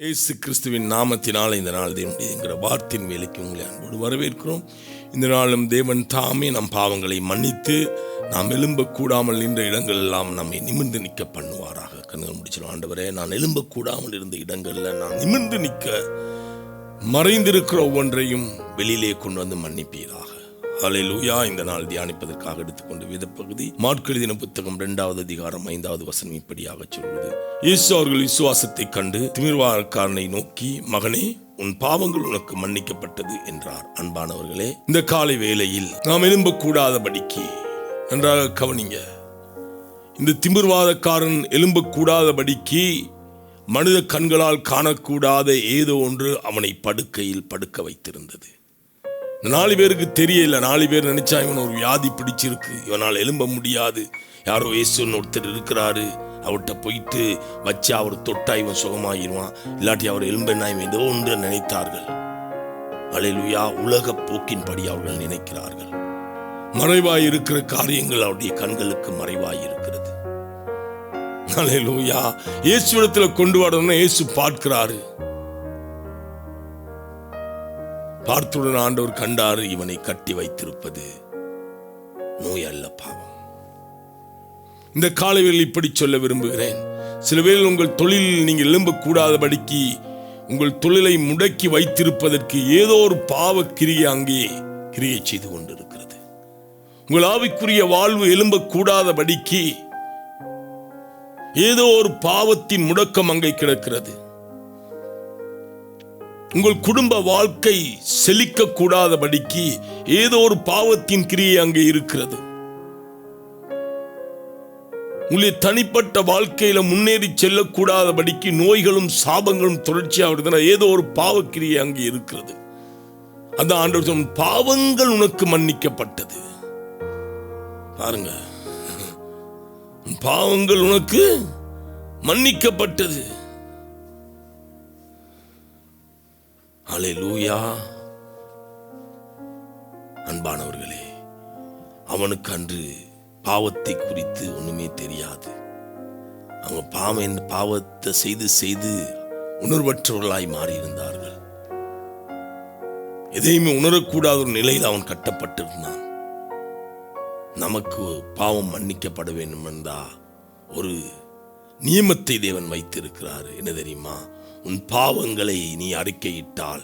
இயேசு கிறிஸ்துவின் நாமத்தினால் இந்த நாள் தேவனுடைய என்கிற வார்த்தையின் வேலைக்கு உங்களை அன்போடு வரவேற்கிறோம். இந்த நாளும் தேவன் தாமே நம் பாவங்களை மன்னித்து நாம் எழும்பக்கூடாமல் நின்ற இடங்கள் எல்லாம் நம்மை நிமிர்ந்து நிற்க பண்ணுவாராக. கண்கள் முடிச்சிடும். ஆண்டவரே நான் எழும்பக்கூடாமல் இருந்த இடங்களில் நான் நிமிர்ந்து நிற்க மறைந்திருக்கிற ஒவ்வொன்றையும் வெளியிலே கொண்டு வந்து மன்னிப்பீராக. அலையிலூயா இந்த நாள் தியானிப்பதற்காக எடுத்துக்கொண்டு வித பகுதி மாட்கெழுதின புத்தகம் இரண்டாவது அதிகாரம் ஐந்தாவது வசனம் இப்படியாக சொல்வது. இயேசு அவர்கள் விசுவாசத்தை கண்டு திமிர்வாரக்காரனை நோக்கி மகனே உன் பாவங்கள் உனக்கு மன்னிக்கப்பட்டது என்றார். அன்பானவர்களே இந்த காலை வேளையில் நாம் எழும்பக்கூடாதபடிக்கு நன்றாக கவனிங்க. இந்த திமிர்வாதக்காரன் எழும்பக்கூடாதபடிக்கு மனித கண்களால் காணக்கூடாத ஏதோ ஒன்று அவனை படுக்கையில் படுக்க வைத்திருந்தது. நாலு பேருக்கு தெரியல. நாலு பேர் நினைச்சா இவன் ஒரு வியாதி பிடிச்சிருக்கு. இவனால் எழும்ப முடியாது. யாரோ இயேசுன்னு ஒருத்தர் இருக்கிறாரு. அவர்கிட்ட போயிட்டு வச்சு அவர் தொட்டா இவன் சுகமாகிடுவான் இல்லாட்டி அவர் எலும்பெண்ணா இவன் ஏதோ ஒன்று நினைத்தார்கள். அலையிலுயா உலக போக்கின்படி அவர்கள் நினைக்கிறார்கள். மறைவாய் இருக்கிற காரியங்கள் அவருடைய கண்களுக்கு மறைவாய் இருக்கிறது. அலையிலுயா இயேசுவிடத்துல கொண்டு வரணும்னா இயேசு பார்க்கிறாரு. பார்த்துடன் ஆண்டவர் கண்டார் இவனை கட்டி வைத்திருப்பது நோய் அல்ல பாவம். இந்த காலையில் இப்படி சொல்ல விரும்புகிறேன். சில பேர் உங்கள் தொழிலில் நீங்கள் எழும்பக்கூடாதபடிக்கு உங்கள் தொழிலை முடக்கி வைத்திருப்பதற்கு ஏதோ ஒரு பாவ கிரியை அங்கே கிரியை செய்து கொண்டிருக்கிறது. உங்கள் ஆவிக்குரிய வாழ்வு எழும்பக்கூடாதபடிக்கு ஏதோ ஒரு பாவத்தின் முடக்கம் அங்கே கிடக்கிறது. உங்கள் குடும்ப வாழ்க்கை செழிக்க கூடாதபடிக்கு ஏதோ ஒரு பாவத்தின் கிரியை அங்கே இருக்கிறது. உங்களுடைய தனிப்பட்ட வாழ்க்கையில முன்னேறி செல்லக்கூடாதபடிக்கு நோய்களும் சாபங்களும் தொடர்ச்சியாக வருதுன்னா ஏதோ ஒரு பாவக்கிரியை அங்கே இருக்கிறது. அந்த ஆண்டவர் சொன்ன பாவங்கள் உனக்கு மன்னிக்கப்பட்டது. பாருங்க. பாவங்கள் உனக்கு மன்னிக்கப்பட்டது. அலையூயா அன்பானவர்களே அவனுக்கு அன்று பாவத்தை குறித்து ஒண்ணுமே தெரியாது. அவங்க பாவம் பாவத்தை செய்து செய்து உணர்வற்றவர்களாய் மாறியிருந்தார்கள். எதையுமே உணரக்கூடாத ஒரு நிலையில் அவன் கட்டப்பட்டிருந்தான். நமக்கு பாவம் மன்னிக்கப்பட வேண்டும் என்றா ஒரு நியமத்தை தேவன் வைத்திருக்கிறார். என்ன தெரியுமா? உன் பாவங்களை நீ அறிக்கையிட்டால்.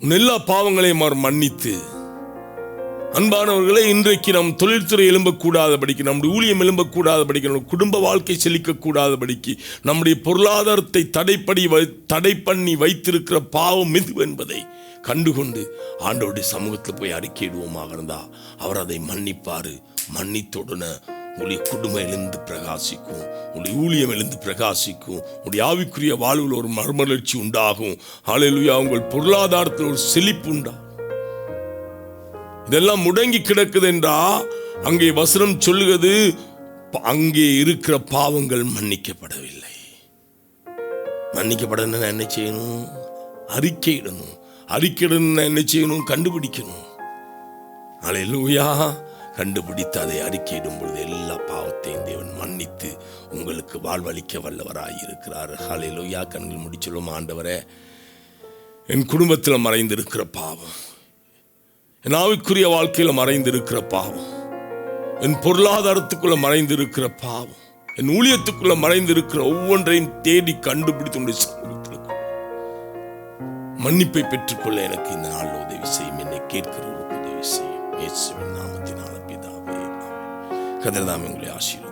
உன் எல்லா பாவங்களையும் அவர் மன்னித்து. அன்பானவர்களே இன்றைக்கு நம் தொழில்துறை எழும்பக்கூடாதபடிக்கு நம்முடைய ஊழியம் எழும்பக்கூடாதபடிக்கு நம்ம குடும்ப வாழ்க்கை செழிக்கக்கூடாதபடிக்கு நம்முடைய பொருளாதாரத்தை தடைப்படி வை தடை பண்ணி வைத்திருக்கிற பாவம் எது என்பதை கண்டுகொண்டு ஆண்டோடைய சமூகத்தில் போய் அறிக்கையிடுவோமாக இருந்தால் அவர் அதை மன்னிப்பாரு மன்னித்தொடனே உங்களுடைய குடும்பம் எழுந்து பிரகாசிக்கும் உங்களுடைய ஊழியம் எழுந்து பிரகாசிக்கும் உங்களுடைய ஆவிக்குரிய வாழ்வில் ஒரு மர்மலர்ச்சி உண்டாகும். ஆலையிலுயா உங்கள் பொருளாதாரத்தில் ஒரு செழிப்பு உண்டாகும். இதெல்லாம் முடங்கி கிடக்குது என்றா அங்கே வசனம் சொல்லுகிறது அங்கே இருக்கிற பாவங்கள் மன்னிக்கப்படவில்லை. மன்னிக்கப்படணும்னா என்ன செய்யணும்? அறிக்கையிடணும் அறிக்கையிடணும்னா என்ன செய்யணும்? கண்டுபிடிக்கணும். அலையிலூயா கண்டுபிடித்து அதை அறிக்கையிடும் பொழுது எல்லா பாவத்தையும் தேவன் மன்னித்து உங்களுக்கு வாழ்வளிக்க வல்லவராக இருக்கிறார் ஹalleluya கண்கள் முடிச்சலும் ஆண்டவரே. என் குடும்பத்தில் மறைந்திருக்கிற பாவம் என் ஆவிக்குரிய வாழ்க்கையில் மறைந்திருக்கிற பாவம் என் பொருளாதாரத்துக்குள்ள மறைந்திருக்கிற பாவம் என் ஊழியத்துக்குள்ள மறைந்திருக்கிற ஒவ்வொன்றையும் தேடி கண்டுபிடித்து உடைய சமூகத்தில் மன்னிப்பை பெற்றுக்கொள்ள எனக்கு இந்த நாள் உதவி செய்யும். என்னை கேட்கிறவர்களுக்கு உதவி செய்யும். இயேசுவின் நாமத்தினால பிதா. Kadir Namingul'e aşil